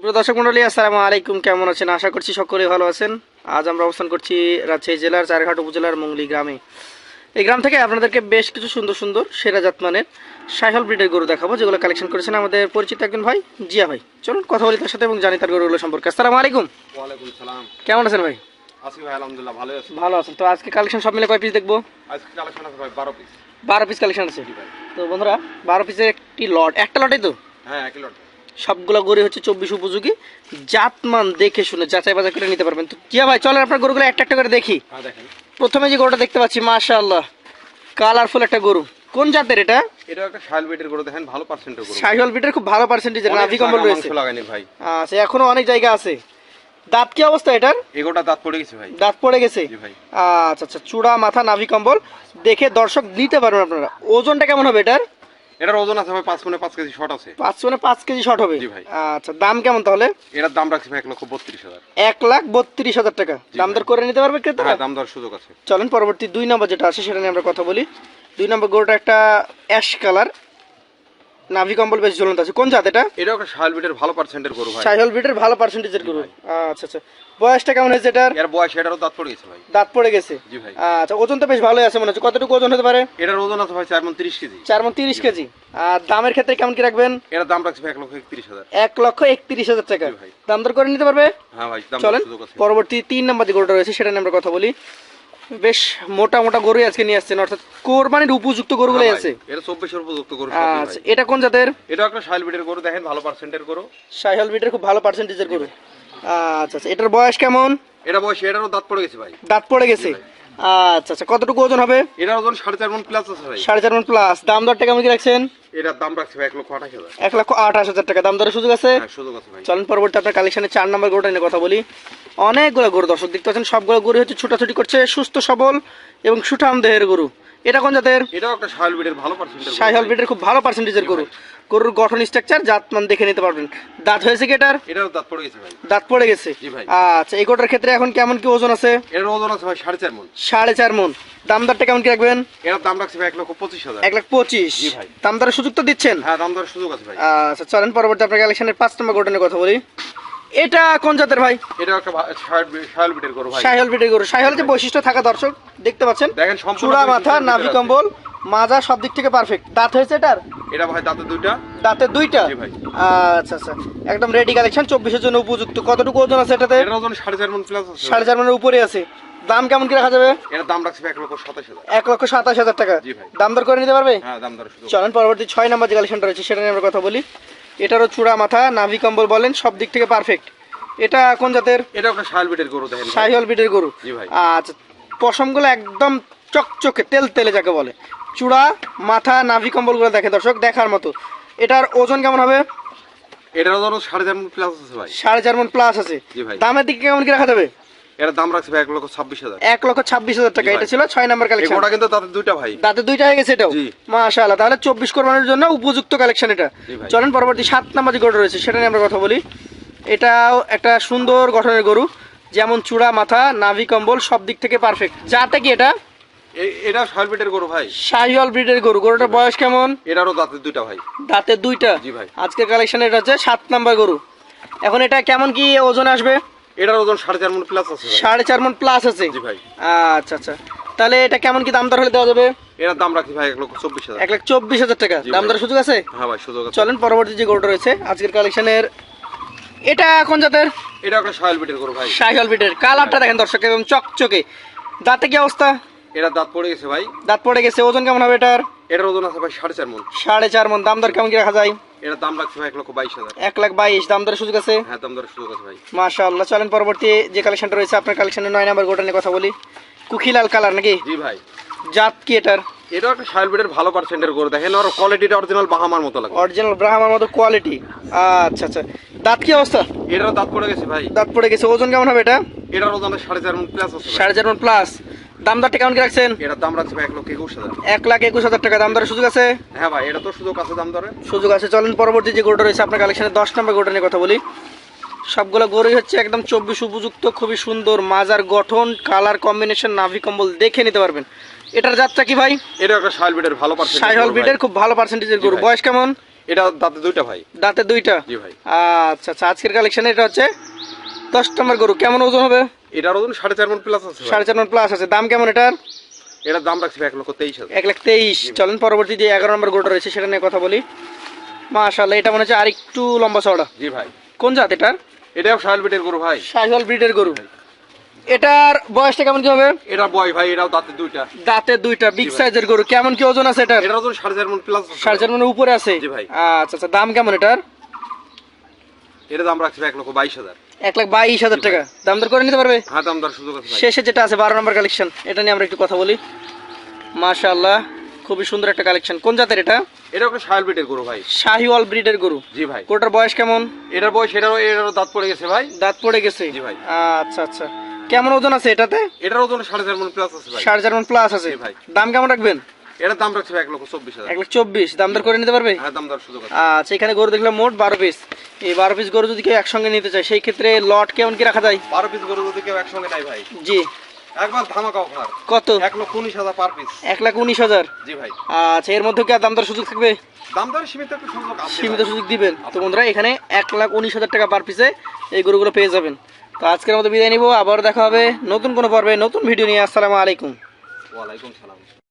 সুপ্রিয় দর্শক মন্ডলী আসসালামু আলাইকুম। কেমন আছেন? আশা করছি সকলেই ভালো আছেন। আজ আমরা অবস্থান করছি রাজশাহী জেলার চারঘাট উপজেলার মঙ্গলি গ্রামে। এই গ্রাম থেকে আপনাদেরকে বেশ কিছু সুন্দর সুন্দর সেরা জাতমানের সাইহল ব্রিডের গরু দেখাবো যেগুলো কালেকশন করেছেন আমাদের পরিচিত একজন ভাই জিয়া ভাই। চলুন কথা বলি তার সাথে এবং জানি তার গরুগুলো সম্পর্কে। আসসালামু আলাইকুম। ওয়ালাইকুম সালাম। কেমন আছেন ভাই? আছি ভাই আলহামদুলিল্লাহ ভালো আছি। ভালো আছেন। তো আজকে কালেকশন সব মিলে কয় পিস দেখব? আজকে কালেকশন আছে ভাই বারো পিস বারো পিস কালেকশন আছে। ভাই। তো বন্ধুরা বারো পিসের একটি লট একটা লটেই তো? হ্যাঁ একই লট সবগুলো গরু হচ্ছে চব্বিশ উপযোগী। জাতমান দেখে শুনে যাচাই বাজার করে নিতে পারবেন। তো জিয়া ভাই চলেন আপনার গরুগুলো একটা একটা করে দেখি। হ্যাঁ প্রথমে যে গরুটা দেখতে পাচ্ছি মাশাআল্লাহ কালারফুল একটা গরু। কোন জাতের এটা? এটা একটা শাইল বেটের গরু দেখেন ভালো পার্সেন্টের গরু। সাইহল বিটের খুব ভালো নাভি কম্বল রয়েছে। লাগাইনি ভাই। আচ্ছা এখনও অনেক জায়গা আছে। দাঁত কি অবস্থা এটার? এগোটা দাঁত পড়ে গেছে ভাই। দাঁত পড়ে গেছে? আচ্ছা আচ্ছা চূড়া মাথা নাভি কম্বল দেখে দর্শক নিতে পারবেন আপনারা। ওজনটা কেমন হবে এটার? এটার ওজন আছে ভাই পাঁচ মনে পাঁচ কেজি শর্ট আছে। পাঁচ মানে পাঁচ কেজি শর্ট হবে? জি ভাই। আচ্ছা দাম কেমন তাহলে? এটার দাম রাখছি ভাই এক লক্ষ বত্রিশ হাজার। এক লাখ বত্রিশ হাজার টাকা। দাম দর করে নিতে পারবে ক্রেতা হ্যাঁ দাম দর সুযোগ আছে। চলেন পরবর্তী দুই নম্বর যেটা আছে সেটা নিয়ে আমরা কথা বলি। দুই নম্বর গরুটা একটা অ্যাশ কালার নাভি কম্বল বেশ ঝুলন্ত আছে। কোন জাত এটা? এটাও একটা শাইল বেটের ভালো পার্সেন্টের গরু ভাই। সাইহল ব্রিডের ভালো পার্সেন্টেজের গরু। আচ্ছা আচ্ছা। বয়সটা কেমন হয়েছে এটার? এর বয়স এটারও দাঁত পড়ে গেছে ভাই। দাঁত পড়ে গেছে? জি ভাই। আচ্ছা ওজন তো বেশ ভালোই আছে মনে হচ্ছে। কতটুকু ওজন হতে পারে? এটার ওজন আছে ভাই চার মন তিরিশ কেজি। চার মন তিরিশ কেজি। আর দামের ক্ষেত্রে কেমন কি রাখবেন? এটার দাম রাখছি ভাই এক লক্ষ একত্রিশ হাজার। এক লক্ষ একত্রিশ হাজার টাকা। ভাই। দাম দর করে নিতে পারবে? হ্যাঁ ভাই দাম চলেন পরবর্তী তিন নম্বর যে গরুটা রয়েছে সেটা নিয়ে আমরা কথা বলি। বেশ মোটা মোটা গরুই আজকে নিয়ে আসছেন অর্থাৎ কোরবানির উপযুক্ত গরুগুলো হ্যাঁ আছে। এটা চব্বিশের উপযুক্ত গরু আচ্ছা এটা কোন জাতের? এটা একটা শাইল বিটের গরু দেখেন ভালো পার্সেন্টের গরু। সাইহল ব্রিডের খুব ভালো পার্সেন্টেজের গরু। আচ্ছা আচ্ছা এটার বয়স কেমন? এটা বয়স এটারও দাঁত পড়ে গেছে ভাই। দাঁত পড়ে গেছে? আচ্ছা আচ্ছা কতটুকু ওজন হবে? এটার ওজন সাড়ে চার মন প্লাস আছে ভাই। সাড়ে চার মন প্লাস দাম দরটা কেমন কি রাখছেন? এটার দাম রাখছে ভাই এক লক্ষ আঠাশ হাজার। এক লক্ষ আঠাশ হাজার টাকা। দাম দরের সুযোগ আছে? হ্যাঁ সুযোগ আছে ভাই। চলেন পরবর্তী আপনার চার নম্বর গরুটা নিয়ে কথা বলি। অনেকগুলো গরু দর্শক দেখতে পাচ্ছেন সবগুলো গরু হচ্ছে ছুটাছুটি করছে সুস্থ সবল এবং সুঠাম দেহের গরু। এটা কোন জাতের? এটাও একটা ভালো ব্রিডের খুব ভালো পার্সেন্টেজের গরু। গরুর গঠন স্ট্রাকচার জাতমান দেখে নিতে পারবেন। দাঁত হয়েছে কি এটার? দাঁত পড়ে গেছে ভাই। দাঁত পড়ে গেছে? জি ভাই। আচ্ছা এই গরুটার ক্ষেত্রে এখন কেমন কি ওজন আছে? এটার ওজন আছে ভাই সাড়ে চার মন। সাড়ে চার দাম দরটা কেমন কি রাখবেন? এটার দাম রাখছে ভাই এক লক্ষ পঁচিশ হাজার। এক লাখ পঁচিশ। জি ভাই। দাম দরের সুযোগ তো দিচ্ছেন? হ্যাঁ দাম সুযোগ আছে ভাই। আচ্ছা চলেন পরবর্তী আপনার কালেকশনের পাঁচ নম্বর গরুটা নিয়ে কথা বলি। এটা কোন জাতের ভাই? এটাও একটা বেটের গরু ভাই। গরু। যে বৈশিষ্ট্য থাকা দর্শক দেখতে পাচ্ছেন? দেখেন চূড়া মাথা নাভি কম্বল মাজা সব দিক থেকে পারফেক্ট দাঁত হয়েছে এটার? এটা ভাই দাঁতে দুইটা। দাঁতের দুইটা? ভাই। আচ্ছা আচ্ছা। একদম রেডি কালেকশন চব্বিশের জন্য উপযুক্ত। কতটুকু ওজন আছে এটাতে? এটার ওজন সাড়ে চার মন প্লাস আছে। সাড়ে চার মনের উপরে আছে। দাম কেমন কি রাখা যাবে? এটার দাম রাখছে এক লক্ষ সাতাশ হাজার। এক লক্ষ সাতাশ হাজার টাকা। দাম দর করে নিতে পারবে? হ্যাঁ দাম চলেন পরবর্তী ছয় নম্বর যে কালেকশনটা রয়েছে সেটা নিয়ে আমরা কথা বলি। এটারও চূড়া মাথা নাভি কম্বল বলেন সব দিক থেকে পারফেক্ট এটা কোন জাতের? একটা শাইল বেটের গরু দেখেন ভাই। সাইহল বিটের গরু? জি ভাই। আচ্ছা পশমগুলো একদম চকচকে তেল তেলে যাকে বলে। চূড়া মাথা নাভি কম্বলগুলো দেখে দর্শক দেখার মতো। এটার ওজন কেমন হবে? এটার ওজন সাড়ে চার মন প্লাস আছে ভাই। সাড়ে চার মন প্লাস আছে। জি ভাই। দামের দিকে কেমন কি রাখা যাবে? এটার দাম রাখছে ভাই এক লক্ষ ছাব্বিশ হাজার। এক লক্ষ ছাব্বিশ হাজার টাকা এটা ছিল ছয় নম্বর কালেকশন গোটা কিন্তু তাদের দুইটা ভাই। দাঁতে দুইটা হয়ে গেছে এটাও। মাশাআল্লাহ তাহলে চব্বিশ কোরবানির জন্য উপযুক্ত কালেকশন এটা। চলেন পরবর্তী সাত নম্বর যে গরু রয়েছে সেটা নিয়ে আমরা কথা বলি। এটাও একটা সুন্দর গঠনের গরু যেমন চূড়া মাথা নাভি কম্বল সব দিক থেকে পারফেক্ট যাতে কি এটা? এটা শাইল বেটের গরু ভাই। শাহিওয়াল ব্রিডের গরু গরুটার বয়স কেমন? এটারও দাঁতের দুইটা ভাই। দাঁতের দুইটা? জি ভাই। আজকের কালেকশন এটা হচ্ছে সাত নাম্বার গরু। এখন এটা কেমন কি ওজন আসবে? এটার ওজন সাড়ে চার মন প্লাস আছে সাড়ে চার মন প্লাস আছে? জি ভাই। আচ্ছা আচ্ছা। তাহলে এটা কেমন কি দাম দর হলে দেওয়া যাবে? এটার দাম রাখছি ভাই এক লক্ষ চব্বিশ হাজার। এক লাখ চব্বিশ হাজার টাকা। দাম। সুযোগ আছে? হ্যাঁ ভাই সুযোগ আছে। চলেন পরবর্তী যে গরুটা রয়েছে আজকের কালেকশনের এটা কোন জাতের? এটা একটা শাইল বেটের গরু ভাই। ব্রিডের কালারটা দেখেন দর্শক একদম চকচকে। দাঁতে কি অবস্থা? এটার দাঁত পড়ে গেছে ভাই। দাঁত পড়ে গেছে। ওজন কেমন হবে এটার? এটার ওজন আছে ভাই সাড়ে চার মন। সাড়ে চার মন। দাম দর কেমন কি রাখা যায়? এটার দাম রাখছে ভাই এক লক্ষ বাইশ হাজার। এক লাখ বাইশ দাম দরের সুযোগ আছে? হ্যাঁ দাম দেওয়ার সুযোগ আছে ভাই। মাশাআল্লাহ চলেন পরবর্তী যে কালেকশনটা রয়েছে আপনার কালেকশনের নয় নাম্বার গোটা নিয়ে কথা বলি। কুখিলাল কালার নাকি? জি ভাই। জাত কি এটার? এটাও একটা শাইল বেটের ভালো পার্সেন্টের গরু। দেখেন ওর কোয়ালিটিটা অরিজিনাল বাহামার মতো লাগে অরিজিনাল ব্রাহ্মার মতো কোয়ালিটি আচ্ছা আচ্ছা। দাঁত কি অবস্থা? এটারও দাঁত পড়ে গেছে ভাই। দাঁত পড়ে গেছে। ওজন কেমন হবে এটা? এটার ওজন সাড়ে চার মন প্লাস সাড়ে চার মন প্লাস দাম দরটা কেমন কি রাখছেন? এটার দাম রাখছে এক লক্ষ একুশ হাজার এক লাখ একুশ হাজার টাকা। দাম দরের সুযোগ আছে? হ্যাঁ ভাই এটা তো সুযোগ আছে দাম দরে সুযোগ আছে। চলেন পরবর্তী যে গরুটা রয়েছে আপনার কালেকশনের দশ নম্বর গরুটা নিয়ে কথা বলি। সবগুলো গরুই হচ্ছে একদম চব্বিশ উপযুক্ত খুবই সুন্দর মাজার গঠন কালার কম্বিনেশন নাভি কম্বল দেখে নিতে পারবেন। এটার যাত্রা কি ভাই? এটা একটা শাইল বেটের ভালো পার্সেন্ট সাইহল ব্রিডের খুব ভালো পার্সেন্টেজের গরু। বয়স কেমন? এটা দাঁতে দুইটা ভাই। দাঁতে দুইটা? জি ভাই। আচ্ছা আচ্ছা আজকের কালেকশন এটা হচ্ছে দশ নম্বর গরু। কেমন ওজন হবে? এটার ওজন সাড়ে চার মন প্লাস আছে সাড়ে চার মন প্লাস আছে। দাম কেমন এটার? এটার দাম রাখছি ভাই এক লক্ষ তেইশ এক লাখ তেইশ। চলেন পরবর্তী যে এগারো নম্বর গরুটা রয়েছে সেটা নিয়ে কথা বলি। মাশাল্লাহ এটা মনে হচ্ছে আরেকটু লম্বা চওড়া। জি ভাই। কোন জাত এটার? এটাও সাহেল বেটের গরু ভাই। শাহিওয়াল ব্রিডের গরু। এটার বয়সটা কেমন কি হবে? এটা বয় ভাই এটাও দাঁতে দুইটা। দাঁতে দুইটা বিগ সাইজের গরু। কেমন কি ওজন আছে এটার? এটার ওজন সাড়ে চার মন প্লাস সাড়ে চার মনের উপরে আছে? জি ভাই। আচ্ছা আচ্ছা দাম কেমন এটার? এটার দাম রাখছি এক লক্ষ বাইশ হাজার। এক লাখ বাইশ হাজার টাকা। দাম দর করে নিতে পারবে? হ্যাঁ দাম দর সুযোগ আছে শেষে যেটা আছে বারো নম্বর কালেকশন এটা নিয়ে আমরা একটু কথা বলি। মাশাআল্লাহ খুবই সুন্দর একটা কালেকশন কোন জাতের এটা? এটা একটা সাহেল বেটের গরু ভাই। শাহিওয়াল ব্রিডের গরু। জি ভাই। গরুটার বয়স কেমন? এটার বয়স এটারও এটারও দাঁত পড়ে গেছে ভাই। দাঁত পড়ে গেছে? জি ভাই। আচ্ছা আচ্ছা। কেমন ওজন আছে এটাতে? এটার ওজন সাড়ে চার মন প্লাস আছে সাড়ে চার মন প্লাস আছে। ভাই। দাম কেমন রাখবেন? এটার দাম রাখছি এক লক্ষ চব্বিশ হাজার। এক লাখ চব্বিশ। দাম দর করে নিতে পারবে? হ্যাঁ দাম দর সুযোগ আচ্ছা এখানে গরু দেখলাম মোট বারো পিস এই বারো পিস গরু যদি কেউ একসঙ্গে নিতে চায় সেই ক্ষেত্রে লট কেমন কি রাখা যায়? বারো পিস গরু যদি কেউ একসঙ্গে নেয় ভাই। জি। একবার ধামাকা অফার কত? এক লক্ষ উনিশ হাজার পার পিস এক লাখ উনিশ হাজার? জি ভাই। আচ্ছা এর মধ্যে কি আর দাম দর সুযোগ থাকবে? দাম দর সীমিত একটু সুযোগ আছে সীমিত সুযোগ দিবেন। তো বন্ধুরা এখানে এক লাখ উনিশ হাজার টাকা পার পিসে এই গরুগুলো পেয়ে যাবেন। তো আজকের মতো বিদায় নিব। আবার দেখা হবে নতুন কোনো পর্বে নতুন ভিডিও নিয়ে। আসসালামু আলাইকুম। ওয়ালাইকুম সালাম।